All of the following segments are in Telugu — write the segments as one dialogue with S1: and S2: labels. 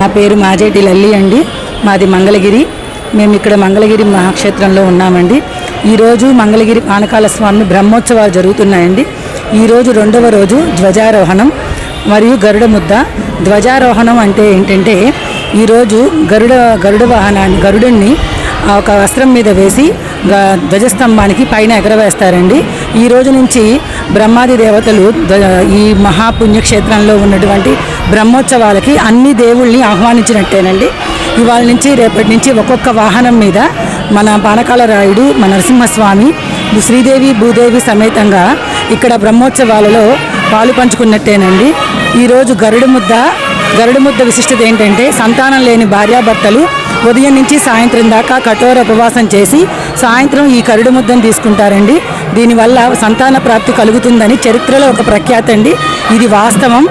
S1: నా పేరు మాజేటి లల్లి అండి. మాది మంగళగిరి. మేము ఇక్కడ మంగళగిరి మహాక్షేత్రంలో ఉన్నామండి. ఈరోజు మంగళగిరి పానకాల స్వామి బ్రహ్మోత్సవాలు జరుగుతున్నాయండి. ఈరోజు రెండవ రోజు ధ్వజారోహణం మరియు గరుడ ముద్ద. ధ్వజారోహణం అంటే ఏంటంటే ఈరోజు గరుడ గరుడ వాహనాన్ని గరుడుని ఒక వస్త్రం మీద వేసి ధ్వజస్తంభానికి పైన ఎగరవేస్తారండి. ఈ రోజు నుంచి బ్రహ్మాది దేవతలు ఈ మహాపుణ్యక్షేత్రంలో ఉన్నటువంటి బ్రహ్మోత్సవాలకి అన్ని దేవుళ్ళని ఆహ్వానించినట్టేనండి. ఇవాళ నుంచి రేపటి నుంచి ఒక్కొక్క వాహనం మీద మన పానకాల రాయుడు మన నరసింహస్వామి శ్రీదేవి భూదేవి సమేతంగా ఇక్కడ బ్రహ్మోత్సవాలలో పాలు పంచుకున్నట్టేనండి. ఈరోజు గరుడు ముద్ద గరుడు ముద్ద విశిష్టత ఏంటంటే సంతానం లేని భార్యాభర్తలు ఉదయం నుంచి సాయంత్రం దాకా కఠోర ఉపవాసం చేసి సాయంత్రం ఈ కరుడు ముద్దను తీసుకుంటారండి. దీనివల్ల సంతాన ప్రాప్తి కలుగుతుందని చరిత్రలో ఒక ప్రఖ్యాత అండి. ఇది వాస్తవం.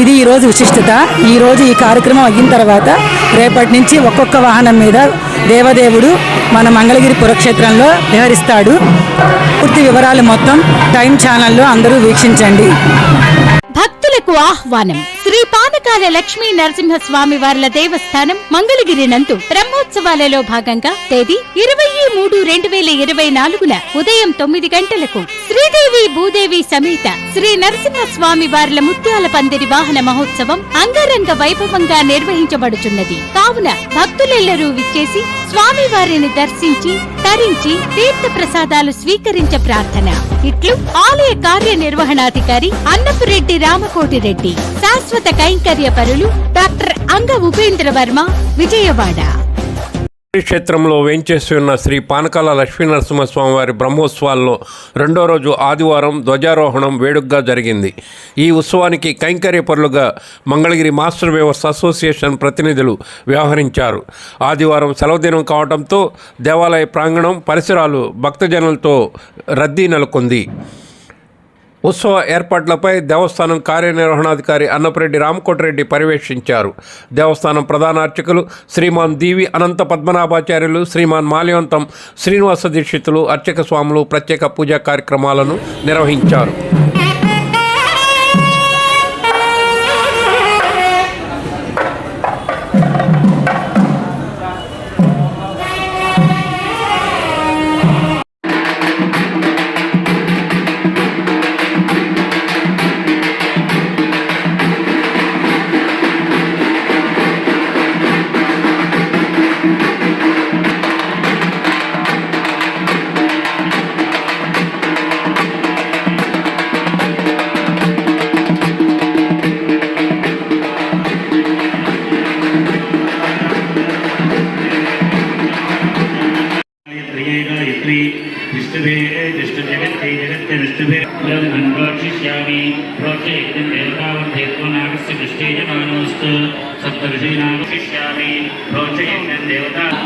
S1: ఇది ఈరోజు విశిష్టత. ఈరోజు ఈ కార్యక్రమం అయిన తర్వాత రేపటి నుంచి ఒక్కొక్క వాహనం మీద దేవదేవుడు మన మంగళగిరి పురక్షేత్రంలో విహరిస్తాడు. పూర్తి వివరాలు మొత్తం టైం ఛానల్లో అందరూ వీక్షించండి.
S2: భక్తులకు ఆహ్వానం శ్రీ పానకాల లక్ష్మీ నరసింహ స్వామి వార్ల దేవస్థానం మంగళగిరి నందు. బ్రహ్మోత్సవాలలో భాగంగా తేదీ ఇరవై మూడు రెండు వేల ఇరవై నాలుగున ఉదయం తొమ్మిది గంటలకు శ్రీదేవి భూదేవి సమేత శ్రీ నరసింహ స్వామి వార్ల ముత్యాల పందిరి వాహన మహోత్సవం అంగరంగ వైభవంగా నిర్వహించబడుచున్నది. కావున భక్తులెల్లరూ విచ్చేసి స్వామివారిని దర్శించి తరించి తీర్థ ప్రసాదాలు స్వీకరించ ప్రార్థన. ఇట్లు ఆలయ కార్యనిర్వహణాధికారి అన్నపురెడ్డి రామకోటిరెడ్డి. శాశ్వత కైంకర్య పరులు డాక్టర్ అంగ ఉపేంద్ర వర్మ విజయవాడ.
S3: క్షేత్రంలో వేంచేసి ఉన్న శ్రీ పానకాల లక్ష్మీనరసింహస్వామి వారి బ్రహ్మోత్సవాల్లో రెండో రోజు ఆదివారం ధ్వజారోహణం వేడుకగా జరిగింది. ఈ ఉత్సవానికి కైంకర్యపరులుగా మంగళగిరి మాస్టర్ వ్యవస్థ అసోసియేషన్ ప్రతినిధులు వ్యవహరించారు. ఆదివారం సెలవు దినం కావడంతో దేవాలయ ప్రాంగణం పరిసరాలు భక్తజనులతో రద్దీ నెలకొంది. ఉత్సవ ఏర్పాట్లపై దేవస్థానం కార్యనిర్వహణాధికారి అన్నపరెడ్డి రామకోటరెడ్డి పర్యవేక్షించారు. దేవస్థానం ప్రధాన అర్చకులు శ్రీమాన్ దీవి అనంత పద్మనాభాచార్యులు శ్రీమాన్ మాల్యవంతం శ్రీనివాస దీక్షితులు అర్చక స్వాములు ప్రత్యేక పూజా కార్యక్రమాలను నిర్వహించారు.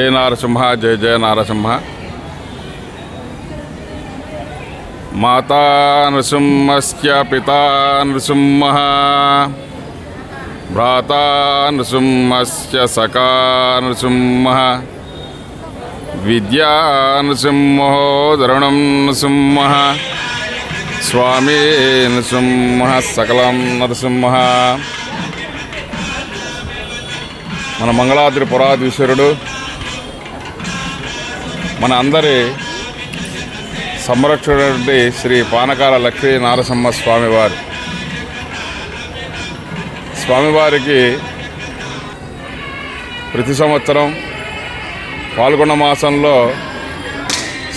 S4: జయ నారసింహ జయ జయ నారసింహ. మాతా నృసింహస్య పితా నృసింహ. భ్రాతా నృసింహస్య సఖా నృసింహ. విద్యా నృసింహో దరుణం నృసింహ. స్వామి నృసింహ సకలం నరసింహ మన మంగళాద్రి పురాధీశ్వరుడు మన అందరి సంరక్షకుడు శ్రీ పానకాల లక్ష్మీ నారసింహ స్వామివారు. స్వామివారికి ప్రతి సంవత్సరం పాల్గొన్న మాసంలో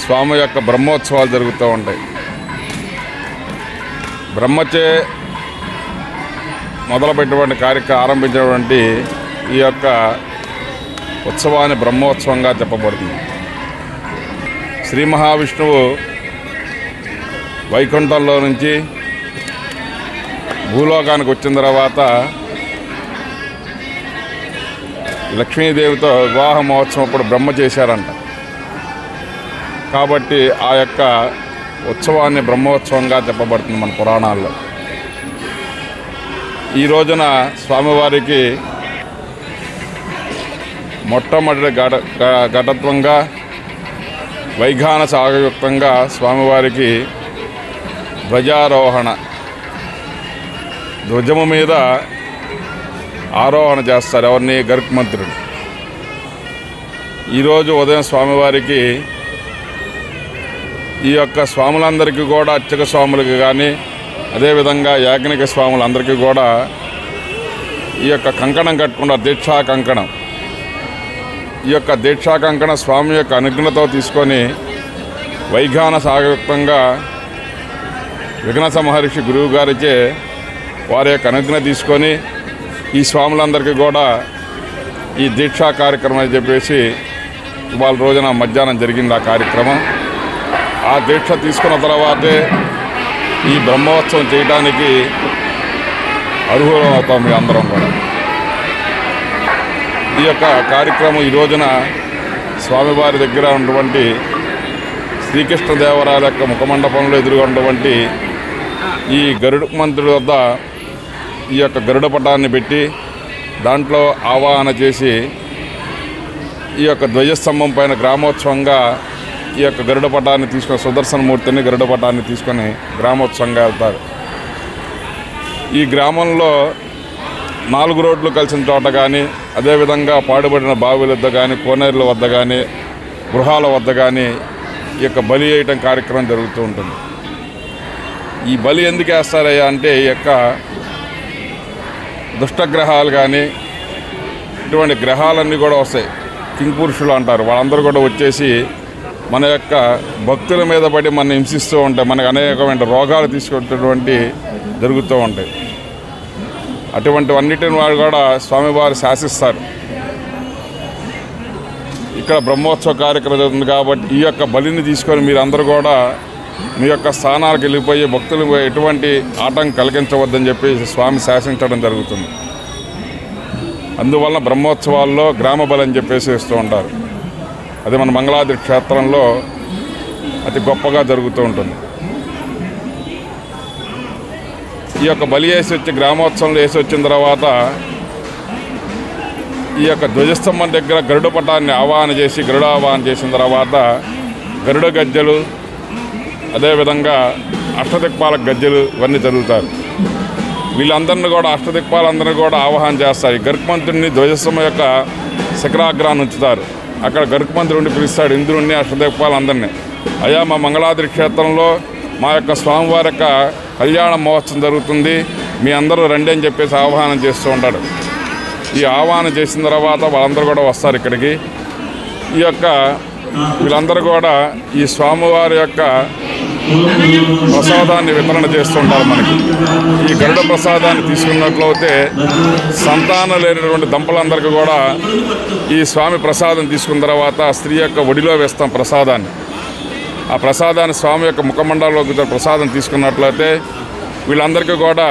S4: స్వామి యొక్క బ్రహ్మోత్సవాలు జరుగుతూ ఉంటాయి. బ్రహ్మచే మొదలుపెట్టినటువంటి కార్యక్రమం ఆరంభించినటువంటి ఈ యొక్క ఉత్సవాన్ని బ్రహ్మోత్సవంగా చెప్పబడుతుంది. శ్రీ మహావిష్ణువు వైకుంఠంలో నుంచి భూలోకానికి వచ్చిన తర్వాత లక్ష్మీదేవితో వివాహ మహోత్సవం అప్పుడు బ్రహ్మ చేశారంట. కాబట్టి ఆ యొక్క ఉత్సవాన్ని బ్రహ్మోత్సవంగా చెప్పబడుతుంది మన పురాణాల్లో. ఈ రోజున స్వామివారికి మొట్టమొదటి ఘట ఘటత్వంగా వైఘాన సాగయుక్తంగా స్వామివారికి ధ్వజారోహణ ధ్వజము మీద ఆరోహణ చేస్తారు ఎవరిని? గరుక్మంత్రుడు ఈరోజు ఉదయం స్వామివారికి ఈ యొక్క స్వాములందరికీ కూడా అర్చక స్వాములకి కానీ అదేవిధంగా యాజ్ఞిక స్వాములందరికీ కూడా ఈ యొక్క కంకణం కట్టుకున్నారు దీక్షా కంకణం. ఈ యొక్క దీక్షా కంకణ స్వామి యొక్క అనుజ్ఞతో తీసుకొని వైఘాన సాగయుక్తంగా విఘ్నస మహర్షి గురువు గారిచే వారి యొక్క అనుజ్ఞ తీసుకొని ఈ స్వాములందరికీ కూడా ఈ దీక్షా కార్యక్రమం అని చెప్పేసి ఇవాళ రోజున మధ్యాహ్నం జరిగింది ఆ కార్యక్రమం. ఆ దీక్ష తీసుకున్న తర్వాతే ఈ బ్రహ్మోత్సవం చేయడానికి అర్హులం అవుతాం మీ అందరం కూడా. ఈ యొక్క కార్యక్రమం ఈ రోజున స్వామివారి దగ్గర ఉన్నటువంటి శ్రీకృష్ణదేవరాయల యొక్క ముఖమండపంలో ఎదురుగా ఉన్నటువంటి ఈ గరుడ మంత్రుడి వద్ద ఈ యొక్క గరుడ పటాన్ని పెట్టి దాంట్లో ఆవాహన చేసి ఈ యొక్క ధ్వజస్తంభం పైన గ్రామోత్సవంగా ఈ యొక్క గరుడ పటాన్ని తీసుకొని సుదర్శనమూర్తిని గరుడ పటాన్ని తీసుకొని గ్రామోత్సవంగా వెళ్తారు. ఈ గ్రామంలో నాలుగు రోడ్లు కలిసిన చోట కానీ అదేవిధంగా పాడుబడిన బావిల వద్ద కానీ కోనేరుల వద్ద కానీ గృహాల వద్ద కానీ ఈ యొక్క బలి వేయటం కార్యక్రమం జరుగుతూ ఉంటుంది. ఈ బలి ఎందుకు వేస్తారయ్యా అంటే ఈ యొక్క దుష్టగ్రహాలు కానీ ఇటువంటి గ్రహాలన్నీ కూడా వస్తాయి. కింగ్పురుషులు అంటారు. వాళ్ళందరూ కూడా వచ్చేసి మన యొక్క భక్తుల మీద పడి మన హింసిస్తూ ఉంటాయి. మనకు అనేకమైన రోగాలు తీసుకొచ్చేటువంటి జరుగుతూ ఉంటాయి. అటువంటివన్నిటిని వారు కూడా స్వామివారు శాసిస్తారు. ఇక్కడ బ్రహ్మోత్సవ కార్యక్రమం జరుగుతుంది కాబట్టి ఈ యొక్క బలిని తీసుకొని మీరందరూ కూడా మీ యొక్క స్థానాలకు వెళ్ళిపోయి భక్తులు ఎటువంటి ఆటంకం కలిగించవద్దని చెప్పి స్వామి శాసించడం జరుగుతుంది. అందువలన బ్రహ్మోత్సవాల్లో గ్రామ బలి అని చెప్పేసి ఇస్తూ ఉంటారు. అది మన మంగళాద్రి క్షేత్రంలో అతి గొప్పగా జరుగుతూ ఉంటుంది. ఈ యొక్క బలి వేసి వచ్చి గ్రామోత్సవంలో వేసి వచ్చిన తర్వాత ఈ యొక్క ధ్వజస్తంభం దగ్గర గరుడ పటాన్ని ఆవాహన చేసి గరుడ ఆవాహన చేసిన తర్వాత గరుడ గజ్జలు అదేవిధంగా అష్టదిక్పాల గజ్జలు ఇవన్నీ జరుగుతారు. వీళ్ళందరినీ కూడా అష్టదిక్పాలందరినీ కూడా ఆవాహన చేస్తారు. ఈ గరుక్మంతుడిని ధ్వజస్తంభం యొక్క శిఖరాగ్రాన్ని ఉంచుతారు. అక్కడ గరుక్మంతుడు ఉండి పిలుస్తాడు ఇంద్రుణ్ణి అష్టదిక్పాలందరినీ. అయ్యా మా మంగళాద్రి క్షేత్రంలో మా యొక్క స్వామివారి యొక్క కళ్యాణ మహోత్సవం జరుగుతుంది. మీ అందరూ రండి అని చెప్పేసి ఆహ్వానం చేస్తూ ఉంటాడు. ఈ ఆహ్వానం చేసిన తర్వాత వాళ్ళందరూ కూడా వస్తారు ఇక్కడికి. ఈ యొక్క వీళ్ళందరూ కూడా ఈ స్వామివారి యొక్క ప్రసాదాన్ని వితరణ చేస్తుంటారు మనకి. ఈ గరుడ ప్రసాదాన్ని తీసుకున్నట్లయితే సంతానం లేనటువంటి దంపలందరికీ కూడా ఈ స్వామి ప్రసాదం తీసుకున్న తర్వాత స్త్రీ యొక్క ఒడిలో వేస్తాం ప్రసాదాన్ని. ఆ ప్రసాదాన్ని స్వామి యొక్క ముఖమండలంలోకి ప్రసాదం తీసుకున్నట్లయితే వీళ్ళందరికీ కూడా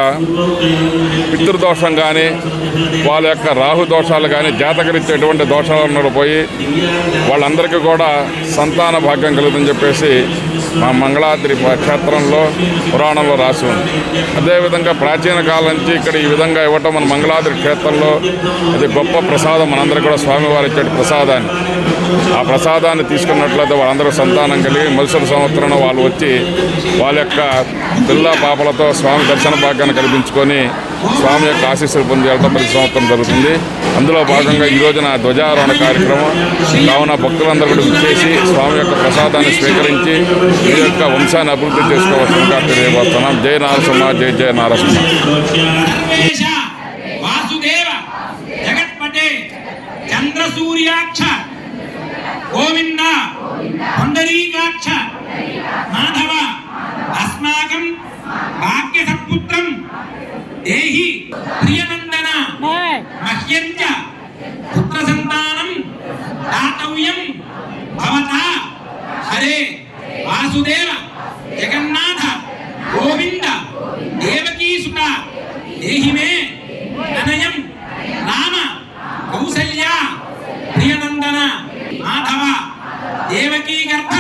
S4: పితృదోషం కానీ వాళ్ళ యొక్క రాహు దోషాలు కానీ జాతకరీత్యా ఎటువంటి దోషాలు ఉన్నప్పుడు పోయి వాళ్ళందరికీ కూడా సంతాన భాగ్యం కలుగుతుందని చెప్పేసి మా మంగళాద్రి క్షేత్రంలో పురాణంలో రాసి ఉంది. అదేవిధంగా ప్రాచీన కాలం నుంచి ఇక్కడ ఈ విధంగా ఇవ్వటం మన మంగళాద్రి క్షేత్రంలో అది గొప్ప ప్రసాదం మనందరికీ కూడా స్వామివారి ఇచ్చే ప్రసాదాన్ని. ఆ ప్రసాదాన్ని తీసుకున్నట్లయితే వాళ్ళందరూ సంతానం కలిగి మరుసటి సంవత్సరం వాళ్ళు వచ్చి వాళ్ళ యొక్క పిల్ల పాపలతో స్వామి దర్శన భాగ్యాన్ని కల్పించుకొని స్వామి యొక్క ఆశీస్సులు పొంది ప్రతి సంవత్సరం జరుగుతుంది. అందులో భాగంగా ఈ రోజున ధ్వజారోహణ కార్యక్రమం. కావున భక్తులందరూ కూడా విచ్చేసి స్వామి యొక్క ప్రసాదాన్ని స్వీకరించి ఈ యొక్క వంశాన్ని అభివృద్ధి చేసుకోవాల్సిందిగా తెలియబోతున్నాం జయ నారసింహ జయ జయ నారసింహ.
S5: చంద్ర సూర్యాక్ష గోవింద పుండరీకాక్ష మాధవ అస్మాకం భాగ్య సత్పుత్రం దేహి ప్రియనందన మహ్యంచ పుత్ర సంతానం దాతవ్యం భవత హరే వాసుదేవ జగన్నాథ గోవింద దేవకీసుత దేహి మే అనయం రామ కౌసల్య ప్రియనందన మాధవ దేవకీ గర్భ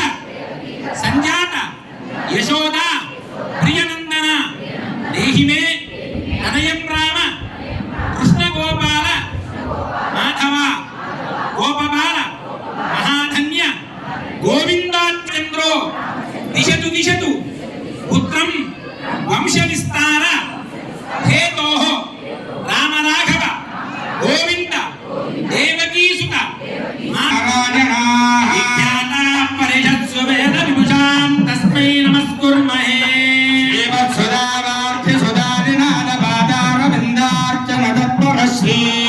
S5: సంజాత యశోద ప్రియనందన దేహి మే అనయం రామ కృష్ణ గోపాల మాధవ గోపబాల మహాధన్య గోవిందాచంద్రో. దిశతు దిశతు. పుత్రం వంశ విస్తార హేతో. రామ రాఘవ గోవింద. దేవకీసుత. పరిషత్సు వేద విభుషాం తస్మై నమస్కుర్మహే. వినతేజో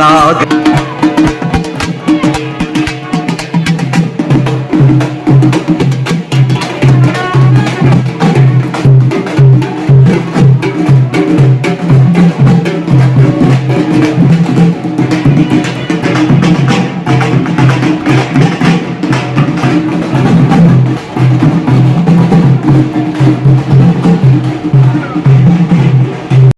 S6: ലാഗ